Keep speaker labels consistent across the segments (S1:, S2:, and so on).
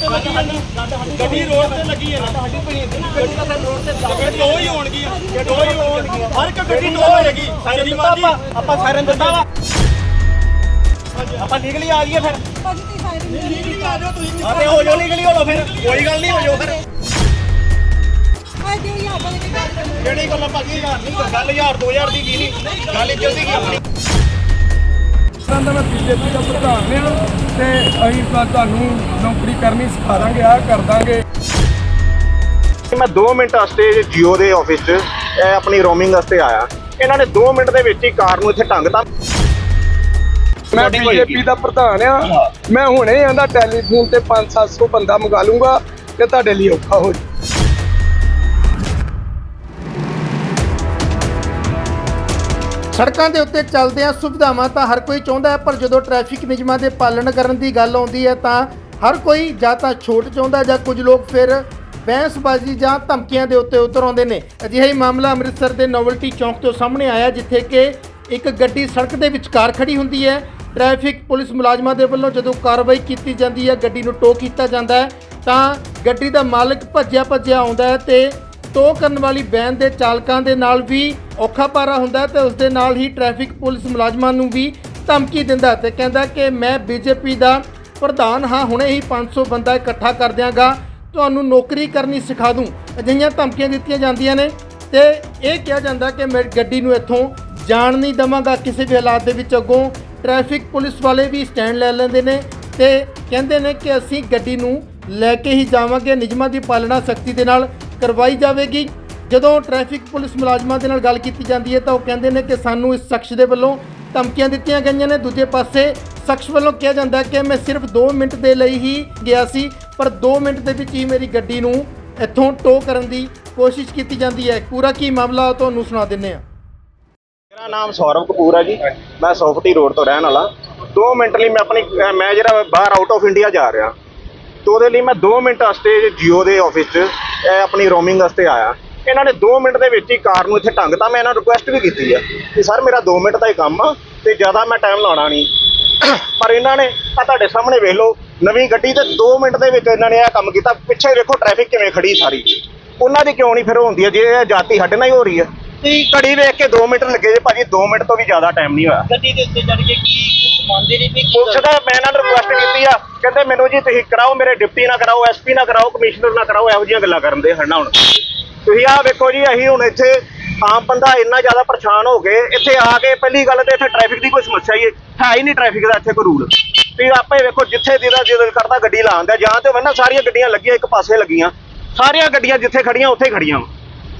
S1: ਤੇ ਲੱਗੀ ਹੈ ਗੱਡੀ ਰੋਡ ਤੇ ਲੱਗੀ ਹੈ ਸਾਡੀ ਪਈ ਗੱਡੀ ਤਾਂ ਰੋਡ ਤੇ ਦੋ ਹੀ ਹੋਣਗੀਆਂ ਦੋ ਹੀ ਹੋਣਗੀਆਂ ਹਰ ਇੱਕ ਗੱਡੀ ਦੋ ਹੋਏਗੀ। ਸ਼੍ਰੀਮਾਨ ਜੀ ਆਪਾਂ ਸਾਇਰਨ ਦਿੱਤਾ ਵਾ ਆਪਾਂ ਲੀਗਲੀ ਆ ਗਏ ਫਿਰ।
S2: ਭਾਜੀ ਤੁਸੀਂ ਸਾਇਰਨ ਨਹੀਂ
S1: ਲੀਗਲੀ ਆ ਜਾਓ ਤੁਸੀਂ ਅਤੇ ਹੋ ਜਾਓ ਲੀਗਲੀ ਹੋ ਲਓ ਫਿਰ। ਕੋਈ ਗੱਲ ਨਹੀਂ ਹੋ ਜਾਓ ਫਿਰ।
S2: ਕੀ ਗੱਲ
S1: ਭਾਜੀ ਯਾਰ ਨਹੀਂ ਗੱਲ ਯਾਰ 2000 ਦੀ ਕੀ ਨਹੀਂ। ਗੱਲ ਇੱਜ਼ਤ ਦੀ ਕੀ ਆਪਣੀ?
S3: ਤਰ੍ਹਾਂ ਦਾ ਮੈਂ ਬੀਜੇਪੀ ਦਾ ਪ੍ਰਧਾਨ ਹਾਂ ਤੇ ਅਸੀਂ ਤੁਹਾਨੂੰ ਨੌਕਰੀ ਕਰਨੀ ਸਿਖਾ ਦਾਂਗੇ ਆ ਕਰ ਦਾਂਗੇ।
S4: ਮੈਂ 2 ਮਿੰਟ ਵਾਸਤੇ ਜੀਓ ਦੇ ਆਫਿਸ 'ਚ ਇਹ ਆਪਣੀ ਰੋਮਿੰਗ ਵਾਸਤੇ ਆਇਆ। ਇਹਨਾਂ ਨੇ 2 ਮਿੰਟ ਦੇ ਵਿੱਚ ਹੀ ਕਾਰ ਨੂੰ ਇੱਥੇ ਟੰਗਤਾ
S3: ਮੈਂ ਬੀਜੇਪੀ ਦਾ ਪ੍ਰਧਾਨ ਆ ਮੈਂ ਹੁਣੇ ਆਂਦਾ ਟੈਲੀਫੋਨ ਤੇ 5-700 ਬੰਦਾ ਮੰਗਾ ਲੂੰਗਾ ਤੇ ਤੁਹਾਡੇ ਲਈ ਔਖਾ ਹੋ ਜਾਊ।
S5: ਸੜਕਾਂ ਦੇ ਉੱਤੇ ਚੱਲਦਿਆਂ ਸੁਵਿਧਾਵਾਂ ਤਾਂ ਹਰ ਕੋਈ ਚਾਹੁੰਦਾ ਹੈ, ਪਰ ਜਦੋਂ ਟ੍ਰੈਫਿਕ ਨਿਯਮਾਂ ਦੇ ਪਾਲਣ ਕਰਨ ਦੀ ਗੱਲ ਆਉਂਦੀ ਹੈ ਤਾਂ ਹਰ ਕੋਈ ਜਾਂ ਤਾਂ ਛੋਟ ਚਾਹੁੰਦਾ ਜਾਂ ਕੁਝ ਲੋਕ ਫਿਰ ਬਹਿਸਬਾਜ਼ੀ ਜਾਂ ਧਮਕੀਆਂ ਦੇ ਉੱਤੇ ਉਤਰ ਆਉਂਦੇ ਨੇ। ਅਜਿਹਾ ਹੀ ਮਾਮਲਾ ਅੰਮ੍ਰਿਤਸਰ ਦੇ ਨੋਵਲਟੀ ਚੌਂਕ ਤੋਂ ਸਾਹਮਣੇ ਆਇਆ, ਜਿੱਥੇ ਕਿ ਇੱਕ ਗੱਡੀ ਸੜਕ ਦੇ ਵਿਚਕਾਰ ਖੜੀ ਹੁੰਦੀ ਹੈ। ਟ੍ਰੈਫਿਕ ਪੁਲਿਸ ਮੁਲਾਜ਼ਮਾਂ ਦੇ ਵੱਲੋਂ ਜਦੋਂ ਕਾਰਵਾਈ ਕੀਤੀ ਜਾਂਦੀ ਹੈ, ਗੱਡੀ ਨੂੰ ਟੋ ਕੀਤਾ ਜਾਂਦਾ ਹੈ, ਤਾਂ ਗੱਡੀ ਦਾ ਮਾਲਕ ਭੱਜਿਆ ਭੱਜਿਆ ਆਉਂਦਾ ਹੈ ਤੇ ਟੋ ਕਰਨ ਵਾਲੀ ਵੈਨ ਦੇ ਚਾਲਕਾਂ ਦੇ ਨਾਲ ਵੀ ਔਖਾ ਪਾਰਾ ਹੁੰਦਾ ਹੈ ਤੇ ਉਸ ਦੇ ਨਾਲ ਹੀ ਟ੍ਰੈਫਿਕ ਪੁਲਿਸ ਮੁਲਾਜ਼ਮਾਂ ਨੂੰ ਵੀ ਧਮਕੀ ਦਿੰਦਾ ਹੈ ਤੇ ਕਹਿੰਦਾ ਕਿ ਮੈਂ ਬੀਜੇਪੀ ਦਾ ਪ੍ਰਧਾਨ ਹਾਂ, ਹੁਣੇ ਹੀ 500 ਬੰਦਾ ਇਕੱਠਾ ਕਰ ਦਿਆਂਗਾ। ਤੁਹਾਨੂੰ ਨੌਕਰੀ ਕਰਨੀ ਸਿਖਾ ਦੂੰ। ਅਜਿਹੀਆਂ ਧਮਕੀਆਂ ਦਿੱਤੀਆਂ ਜਾਂਦੀਆਂ ਨੇ ਤੇ ਇਹ ਕਿਹਾ ਜਾਂਦਾ ਕਿ ਮੈਂ ਗੱਡੀ ਨੂੰ ਇੱਥੋਂ ਜਾਣ ਨਹੀਂ ਦਵਾਂਗਾ। ਕਿਸੇ ਵੀ ਹਾਲਾਤ ਦੇ ਵਿੱਚ ਅੱਗੋਂ ਟ੍ਰੈਫਿਕ ਪੁਲਿਸ ਵਾਲੇ ਵੀ ਸਟੈਂਡ ਲੈ ਲੈਂਦੇ ਨੇ ਤੇ ਕਹਿੰਦੇ ਨੇ ਕਿ ਅਸੀਂ ਗੱਡੀ ਨੂੰ ਲੈ ਕੇ ਹੀ ਜਾਵਾਂਗੇ। ਨਿਯਮਾਂ ਦੀ ਪਾਲਣਾ ਸਖਤੀ ਦੇ ਨਾਲ ਕਰਵਾਈ ਜਾਵੇਗੀ। ਜਦੋਂ ਟ੍ਰੈਫਿਕ ਪੁਲਿਸ ਮੁਲਾਜ਼ਮਾਂ ਦੇ ਨਾਲ ਗੱਲ ਕੀਤੀ ਜਾਂਦੀ ਹੈ ਤਾਂ ਉਹ ਕਹਿੰਦੇ ਨੇ ਕਿ ਸਾਨੂੰ ਇਸ ਸ਼ਖਸ ਦੇ ਵੱਲੋਂ ਧਮਕੀਆਂ ਦਿੱਤੀਆਂ ਗਈਆਂ ਨੇ। ਦੂਜੇ ਪਾਸੇ ਸ਼ਖਸ ਵੱਲੋਂ ਕਿਹਾ ਜਾਂਦਾ ਕਿ ਮੈਂ ਸਿਰਫ 2 ਮਿੰਟ ਦੇ ਲਈ ਹੀ ਗਿਆ ਸੀ, ਪਰ 2 ਮਿੰਟ ਦੇ ਵਿੱਚ ਹੀ ਮੇਰੀ ਗੱਡੀ ਨੂੰ ਇੱਥੋਂ ਟੋ ਕਰਨ ਦੀ ਕੋਸ਼ਿਸ਼ ਕੀਤੀ ਜਾਂਦੀ ਹੈ। ਪੂਰਾ ਕੀ ਮਾਮਲਾ ਤੁਹਾਨੂੰ ਸੁਣਾ ਦਿੰਨੇ ਆ
S4: ਮੇਰਾ ਨਾਮ ਸੌਰਵ ਕਪੂਰ ਹੈ ਜੀ। ਮੈਂ ਸੌਫਟੀ ਰੋਡ ਤੋਂ ਰਹਿਣ ਵਾਲਾ। 2 ਮਿੰਟ ਲਈ ਮੈਂ ਆਪਣੀ, ਮੈਂ ਜਿਹੜਾ ਬਾਹਰ ਆਊਟ ਆਫ ਇੰਡੀਆ ਜਾ ਰਿਹਾ। ਤੇ ਉਹਦੇ ਲਈ ਮੈਂ 2 ਮਿੰਟ ਵਾਸਤੇ ਜੀਓ ਦੇ ਆਫਿਸ 'ਚ ਇਹ ਆਪਣੀ ਰੋਮਿੰਗ ਵਾਸਤੇ ਆਇਆ। ਇਹਨਾਂ ਨੇ 2 ਮਿੰਟ ਦੇ ਵਿੱਚ ਹੀ ਕਾਰ ਨੂੰ ਇੱਥੇ ਟੰਗਤਾ ਮੈਂ ਇਹਨਾਂ ਨੂੰ ਰਿਕੁਐਸਟ ਵੀ ਕੀਤੀ ਆ ਕਿ ਸਰ ਮੇਰਾ 2 ਮਿੰਟ ਦਾ ਹੀ ਕੰਮ ਆ ਤੇ ਜ਼ਿਆਦਾ ਮੈਂ ਟਾਈਮ ਲਾਉਣਾ ਨਹੀਂ। ਪਰ ਇਹਨਾਂ ਨੇ ਆ ਤੁਹਾਡੇ ਸਾਹਮਣੇ ਵੇਖ ਲਓ ਨਵੀਂ ਗੱਡੀ ਤੇ 2 ਮਿੰਟ ਦੇ ਵਿੱਚ ਇਹਨਾਂ ਨੇ ਇਹ ਕੰਮ ਕੀਤਾ। ਪਿੱਛੇ ਵੇਖੋ ਟ੍ਰੈਫਿਕ ਕਿਵੇਂ ਖੜੀ ਸਾਰੀ। ਉਹਨਾਂ ਦੀ ਕਿਉਂ ਨਹੀਂ ਫਿਰ ਹੁੰਦੀ ਹੈ ਜੇ ਇਹ ਜਾਤੀ ਸਾਡੇ ਨਾਲ ਹੀ ਹੋ ਰਹੀ ਹੈ ਘੜੀ ਵੇਖ ਕੇ 2 ਮਿੰਟ ਲੱਗੇ ਜੇ ਭਾਜੀ 2 ਮਿੰਟ ਤੋਂ ਵੀ ਜ਼ਿਆਦਾ ਟਾਈਮ ਨਹੀਂ ਹੋਇਆ।
S1: ਗੱਡੀ ਦੇ ਉੱਤੇ ਚੜ ਕੇ ਕੀ ਕੁਝ ਮੰਨਦੇ ਨਹੀਂ ਵੀ ਕੀ
S4: ਪੁਲਿਸ ਦਾ ਮੈਂ ਇਹਨਾਂ ਨੂੰ ਰਿਕੁਐਸਟ ਕੀਤੀ ਆ। ਕਹਿੰਦੇ ਮੈਨੂੰ ਜੀ ਤੁਸੀਂ ਕਰਾਓ ਮੇਰੇ ਡਿਪਟੀ ਨਾ ਕਰਾਓ ਐਸਪੀ ਨਾ ਕਰਾਓ, ਕਮਿਸ਼ਨਰ ਨਾ ਕਰਾਓ, ਇਹੋ ਜਿਹੀਆਂ ਗੱਲਾਂ ਕਰਨ ਦੇ ਹਨਾ ਹੁਣ। ਤੁਸੀਂ ਆਹ ਵੇਖੋ ਜੀ, ਅਸੀਂ ਹੁਣ ਇੱਥੇ ਆਮ ਬੰਦਾ ਇੰਨਾ ਜ਼ਿਆਦਾ ਪਰੇਸ਼ਾਨ ਹੋ ਗਏ ਇੱਥੇ ਆ ਕੇ ਪਹਿਲੀ ਗੱਲ ਤੇ ਇੱਥੇ ਟ੍ਰੈਫਿਕ ਦੀ ਕੋਈ ਸਮੱਸਿਆ ਹੀ ਹੈ, ਹੀ ਨਹੀਂ ਟ੍ਰੈਫਿਕ ਦਾ ਇੱਥੇ ਕੋਈ ਰੂਲ ਤੁਸੀਂ ਆਪੇ ਵੇਖੋ ਜਿੱਥੇ ਜਿਹਦਾ ਜਿਹਦਾ ਕਰਦਾ ਗੱਡੀ ਲਾਉਂਦਾ, ਜਾਂ ਤੇ ਵੰਨਾ ਸਾਰੀਆਂ ਗੱਡੀਆਂ ਲੱਗੀਆਂ, ਇੱਕ ਪਾਸੇ ਲੱਗੀਆਂ। ਸਾਰੀਆਂ ਗੱਡੀਆਂ ਜਿੱਥੇ ਖੜੀਆਂ ਉੱਥੇ ਖੜੀਆਂ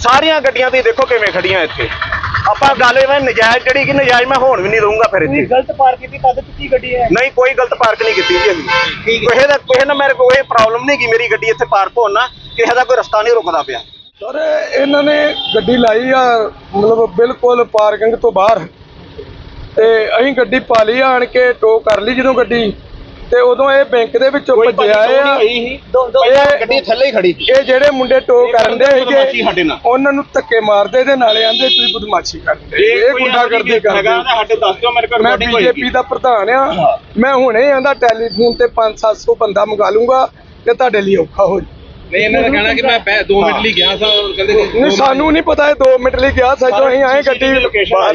S4: ਸਾਰੀਆਂ ਗੱਡੀਆਂ ਤੁਸੀਂ ਦੇਖੋ ਕਿਵੇਂ ਖੜੀਆਂ ਇੱਥੇ। ਆਪਾਂ ਗੱਲ ਇਹ ਨਜਾਇਜ਼ ਜਿਹੜੀ ਕਿ ਨਜਾਇਜ਼ ਮੈਂ ਹੋਣ ਵੀ ਨਹੀਂ ਦਊਂਗਾ ਫਿਰ ਇੱਥੇ।
S1: ਗਲਤ ਪਾਰਕ ਕੀਤੀ ਤਦ ਕਿੱਤੀ ਗੱਡੀ ਹੈ?
S4: ਨਹੀਂ ਕੋਈ ਗਲਤ ਪਾਰਕ ਨਹੀਂ ਕੀਤੀ ਜੀ ਅਸੀਂ। ਕਿਸੇ ਦਾ ਕਿਸੇ ਨਾਲ ਮੇਰੇ ਕੋਈ ਪ੍ਰੋਬਲਮ ਨਹੀਂ ਕਿ ਮੇਰੀ ਗੱਡੀ ਇੱਥੇ ਪਾਰਕ ਹੋਣਾ ਕਿਸੇ ਦਾ ਕੋਈ ਰਸਤਾ ਨਹੀਂ ਰੁਕਦਾ ਪਿਆ।
S3: ਸਰ ਇਹਨਾਂ ਨੇ ਗੱਡੀ ਲਾਈ ਆ ਮਤਲਬ ਬਿਲਕੁਲ ਪਾਰਕਿੰਗ ਤੋਂ ਬਾਹਰ। ਤੇ ਅਸੀਂ ਗੱਡੀ ਪਾ ਲਈ ਆਣ ਕੇ ਟੋ ਕਰ ਲਈ ਜਦੋਂ ਗੱਡੀ। ਤੇ ਉਦੋਂ ਇਹ ਬੈਂਕ ਦੇ ਵਿੱਚੋਂ ਭੱਜਿਆ ਆ। ਇਹ-
S4: ਗੱਡੀ ਥੱਲੇ ਹੀ ਖੜੀ
S3: ਇਹ ਜਿਹੜੇ ਮੁੰਡੇ ਟੋ ਕਰਨ ਦੇ
S4: ਨਾਲ।
S3: ਉਹਨਾਂ ਨੂੰ ਧੱਕੇ ਮਾਰਦੇ ਤੇ ਨਾਲੇ ਆਂਦੇ ਤੁਸੀਂ ਬਦਮਾਸ਼ੀ ਕਰਦੇ ਇਹ ਗੁੰਡਾਗਰਦੀ ਕਰਦੇ
S4: ਸਾਡੇ ਦੱਸ ਦਿਓ ਮੇਰੇ ਕੋਲ
S3: ਮੈਂ ਬੀਜੇਪੀ ਦਾ ਪ੍ਰਧਾਨ ਆ। ਮੈਂ ਹੁਣੇ ਆਂਦਾ ਟੈਲੀਫੋਨ ਤੇ 5-700 ਬੰਦਾ ਮੰਗਾ ਲੂੰਗਾ ਤੇ ਤੁਹਾਡੇ ਲਈ ਔਖਾ ਹੋ ਜਾਊ।
S6: ਨਹੀਂ ਇਹਨਾਂ ਦਾ ਕਹਿਣਾ ਕਿ ਮੈਂ 2 ਮਿੰਟ ਲਈ ਗਿਆ ਸਾਂ ਕਹਿੰਦੇ ਕਿ
S3: ਨਹੀਂ ਸਾਨੂੰ ਨਹੀਂ ਪਤਾ ਇਹ 2 ਮਿੰਟ ਲਈ ਗਿਆ ਸੱਜੋ ਅਸੀਂ ਆਏ ਗੱਡੀ ਬਾਹਰ।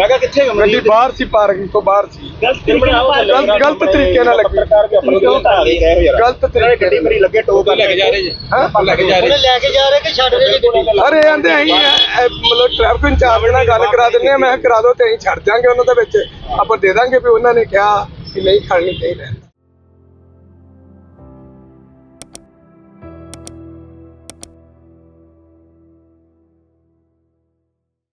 S4: ਮੈਂ ਕਿਹਾ ਕਿੱਥੇ ਹੋ
S3: ਗੱਡੀ ਬਾਹਰ ਸੀ ਪਾਰਕਿੰਗ ਤੋਂ ਬਾਹਰ ਸੀ।
S1: ਗਲਤ
S3: ਗਲਤ- ਗਲਤ ਤਰੀਕੇ ਨਾਲ ਲੱਗੀ।
S4: ਪੱਤਰਕਾਰ ਵੀ ਆਪਣੇ ਕੋਲ ਢਾ ਗਏ ਯਾਰ
S3: ਗਲਤ ਤਰੀਕੇ
S4: ਗੱਡੀ ਮੇਰੀ ਲੱਗੇ ਟੋ
S6: ਲੈ ਕੇ ਜਾ ਰਹੇ ਜੀ।
S3: ਹਾਂ?
S6: ਲੈ ਕੇ ਜਾ ਰਹੇ ਜੀ।
S1: ਲੈ ਕੇ ਜਾ ਰਹੇ ਕਿ ਛੱਡ ਰਹੇ ਜੀ
S3: ਅਰੇ ਆਂਦੇ ਇਹ ਮਤਲਬ ਟ੍ਰੈਫਿਕ ਇੰਚਾਰਜ ਨਾਲ ਗੱਲ ਕਰਾ ਦਿੰਦੇ ਆ ਮੈਂ ਕਰਾ ਦਿਓ ਤੇ ਅਸੀਂ ਛੱਡ ਜਾਾਂਗੇ ਉਹਨਾਂ ਦੇ ਵਿੱਚ। ਆਪਾਂ ਦੇ ਦਾਂਗੇ ਵੀ ਉਹਨਾਂ ਨੇ ਕਿਹਾ ਕਿ ਨਹੀਂ ਖੜਨੀ ਚਾਹੀਦੀ।